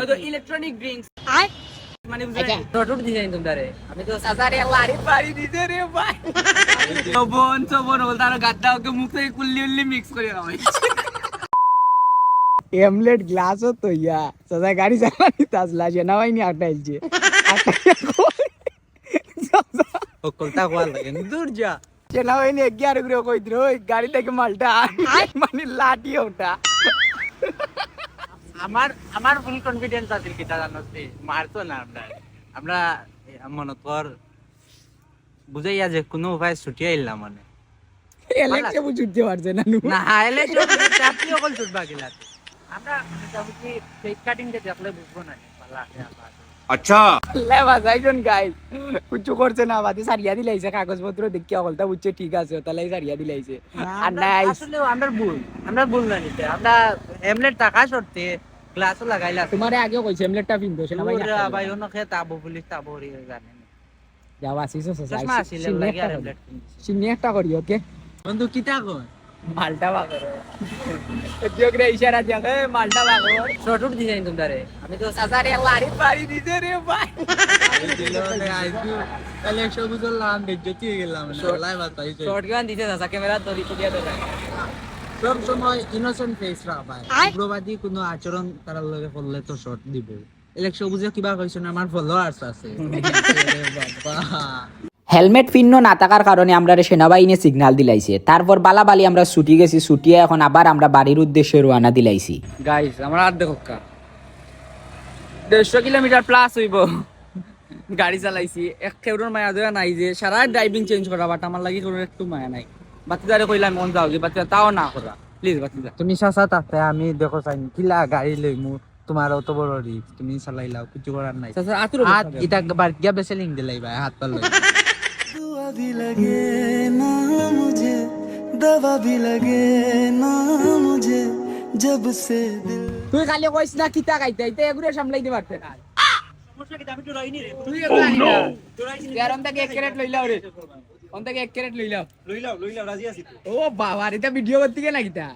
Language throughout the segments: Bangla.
হয়তো ইলেকট্রনিক ড্রিঙ্কস মানে। টটুট ডিজাইন তোমারে আমি তো সাজারে লারি পারি দিতে রে ভাই। সবন সবন হল তার গাদ্দা ওকে মুখ থেকে কুল্লি উল্লি মিক্স করে খাওয়াই এমলেট গ্লাস তো ইয়া। সদা গাড়ি চালানি তাজলা সেনাবাহিনী আটাইলছে কলতা কোয়া লাগে দূর যা। সেনাবাহিনী এগিয়ে আর করে কই দিল ওই গাড়ি থেকে মালটা মানে লাঠি ওটা। আমার আমার ফুল কনফিডেন্স আছে কিটা জানতে মারতো না আমরা। আমরা মনে কর বুঝাইয়া যে কোনো উপায় ছুটি আইলাম মানে। এলেক্সে বুঝতে পারছে না নু না হাইলে চাপি অকল ছুটবা গেলা। আমরা মোটামুটি কেক কাটিং কে দেখলে বুঝব না পালা লে বাজাইজন গাইস কিছু করছে না বাদে সারিয়া দিলাইছে কাগজপত্র দেখি অকলটা বুঝছে ঠিক আছে তাহলে সারিয়া দিলাইছে। আর নাই আসলে আমরা ভুল আমরা ভুল না নিতে। আমরা হেমলেট টাকা সরতে গ্লাসও লাগাইলা তোমারে আগেও কইছে এমলেটটা পিনতো সেনাবাহিনী ওরা আটকাইলো। ভাই অন্য খেয়ে তাবো পুলিশ তাবো রে জানেন যাও আসিস হেমলেট একটা করি ওকে বন্ধু কিটা কই মালটা বাগর যোগরে ইশারা দিয়া এ মালটা বাগর শর্টউট ডিজাইন তোমারে আমি তো সাজারে লারি পারি দিতে রে ভাই। শর্ট গান দিতে না ক্যামেরা ধরি তুলিয়া দেয় সব সময় ইনোসেন্ট ফেস রাখায় উগ্রবাদী কোনো আচরণ তার লগে করলে তো শর্ট দিব। ইলেকশন বুঝে কিবা কইছ না আমার ফলোয়ার্স আছে। বাবা হেলমেট ফিন্ন না থাকার কারণে আমরা সেনাবাহিনী সিগন্যাল দিলাইছে। তারপর বালাবালি আমরা ছুটি গেছি ছুটিয়ে এখন আবার আমরা বাড়ির উদ্দেশ্যে রওনা দিলাইছি। গাইস আমার আর দেখো কা দেড়শো কিলোমিটার প্লাস হইব। গাড়ি চালাইছি। এক কেউর মায়া দেওয়া নাই যে সারা ড্রাইভিং চেঞ্জ করা বাট আমার লাগি কোনো একটু মায়া নাই। বাচ্চাদারে কইলাম মন যাও যে তাও না করা। প্লিজ বাচ্চা তুমি সাসা তাতে আমি দেখো চাই কিলা গাড়ি লই মু তোমার অত বড় রি তুমি চালাইলাও কিছু করার নাই। সাসা আতুর হাত ইটা বার গিয়া বেসেলিং দিলাই ভাই হাত পাল দুয়া ভি লাগে না মুঝে দবা ভি লাগে না মুঝে জব সে দিল। তুই খালি কইছ না কিতা গাইতে এটা এগুলো সামলাই পারতে না সমস্যা কি আমি তো রইনি রে তুই রইনি তোরাই কি গ্যারান্টি এক ক্যারেট লইলা রে অন থেকে এক ক্যারেট লইলাও লইলাও লইলাও রাজি আছি ও বাবা রে তা ভিডিও করতে গে না কিতা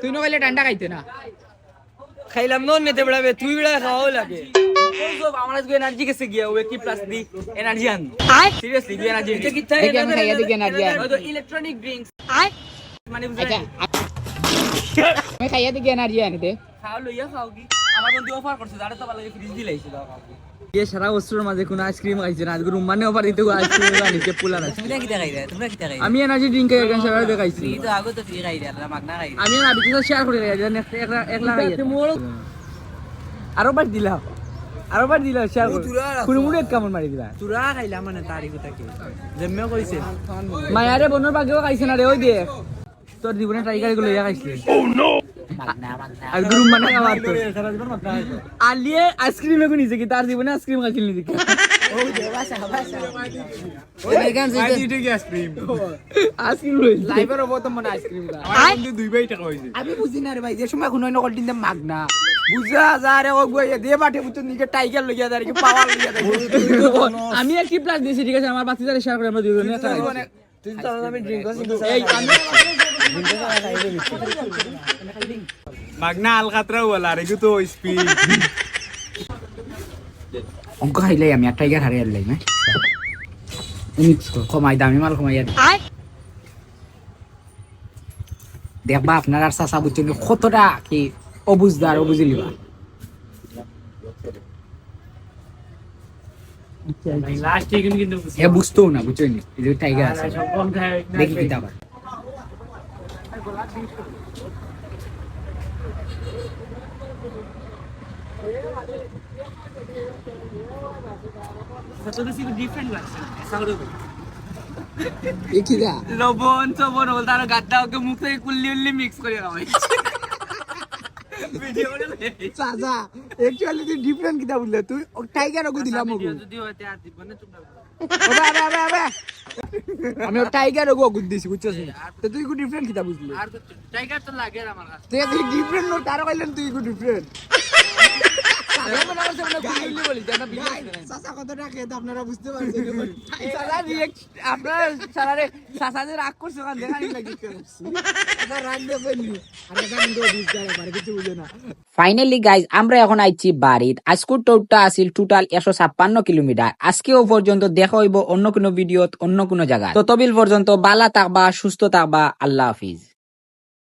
তুই না কইলে ঠান্ডা খাইতে না? খাইলাম নন নেতে বেড়াবে তুই বেড়া খাওয়াও লাগে। এনার্জি কেসে গিয়া ও কি প্লাস দি এনার্জি আন। সিরিয়াসলি দি এনার্জি এটা কি তাই আমি খাইয়া দেখি energy আন। ইলেকট্রনিক ড্রিঙ্কস মানে বুঝলেন আচ্ছা আমি খাইয়া দেখি এনার্জি আনিতে। খাও লইয়া খাও কি? আমার বন্ধু অফার করছে তারে তো ভালো ফ্রিজ দিলাইছিল এ সারা বস্তুর মাঝে কোনো আইসক্রিম খাইছে না আজকে রুমানে অফার দিতে আইসক্রিম আনিছে পুলার আছে। তোমরা কি দেখাই তোমরা কি দেখাই আমি এনার্জি ড্রিঙ্ক এখানে সারা দেখাইছি। ফ্রি তো আগে তো ফ্রি খাই দেয় মাগনা খাই আমি না বিকাশ শেয়ার করে দেয় জানেন একলা একলা আরও বার দিলাম আরও বার দিলাম শেয়ার করে। পুরো মুড়ে কেমন মারি দিলা? তুরা মানে তারিখ কইছে। মায়ারে বনোর বাগেও খাইছে না রে ওই দেখ। তোর জীবনে টাইগারগুলো ইয়া খাইছে। গুরু মানে কি খাইছিল নি দেখি আইসক্রিম। লইছে লাইভের ওপর তো মনে আইসক্রিম খা আমি বুঝি না রে ভাই যে সময় কোনো নকল দিন মাগনা। বুঝা যা রে ও গইয়া দিয়ে বাটে বুঝতে নিকে টাইগার লইয়া দাঁড়িয়ে পাওয়ার লইয়া দাঁড়িয়ে আমি একটি প্লাস দিয়েছি ঠিক আছে? আমার বাচ্চাদের শেয়ার করে আমরা দুজনে ড্রিঙ্ক করছি। এই আমি Magna wala rin speed. দেখবা আপনার আর চাচা বুঝছেন কতটা কি অবুঝদার অবুঝিলিবা। লাস্ট ঠিক কিন্তু হে বুঝতো না বুঝছেন এই যে টাইগার আছে। দেখি কি আবার ডিফারেন্ট লাগছে এ কি দা লবণ চবন হল তার গাদ্দা ওকে মুখ থেকে কুল্লি উল্লি মিক্স করে ভিডিও চাচা একচুয়ালি তুই ডিফারেন্ট কিতা বললে তুই টাইগার ওকে দিলাম ওকে যদি হতে আর জীবনে তোমরা ওবে, আবে, আবে, আবে। আমি টাইগার ওকে অগুদ দিছি বুঝছিস তো তুই কো ডিফারেন্ট কিতা বুঝলি আর তো টাইগার তো লাগে আমার কাছে। তুই ডিফারেন্ট নোট তারা কইলেন তুই কো ডিফারেন্ট ফাইনালি গাইজ আমরা এখন আইছি বাড়িত আজকুর টোটটা আছিল টোটাল একশো ছাপ্পান্ন কিলোমিটার। আজকেও পর্যন্ত দেখা হইব অন্য কোনো ভিডিওত, অন্য কোনো জায়গা ততবিল পর্যন্ত বালা থাকবা, সুস্থ থাকবা। আল্লাহ হাফিজ।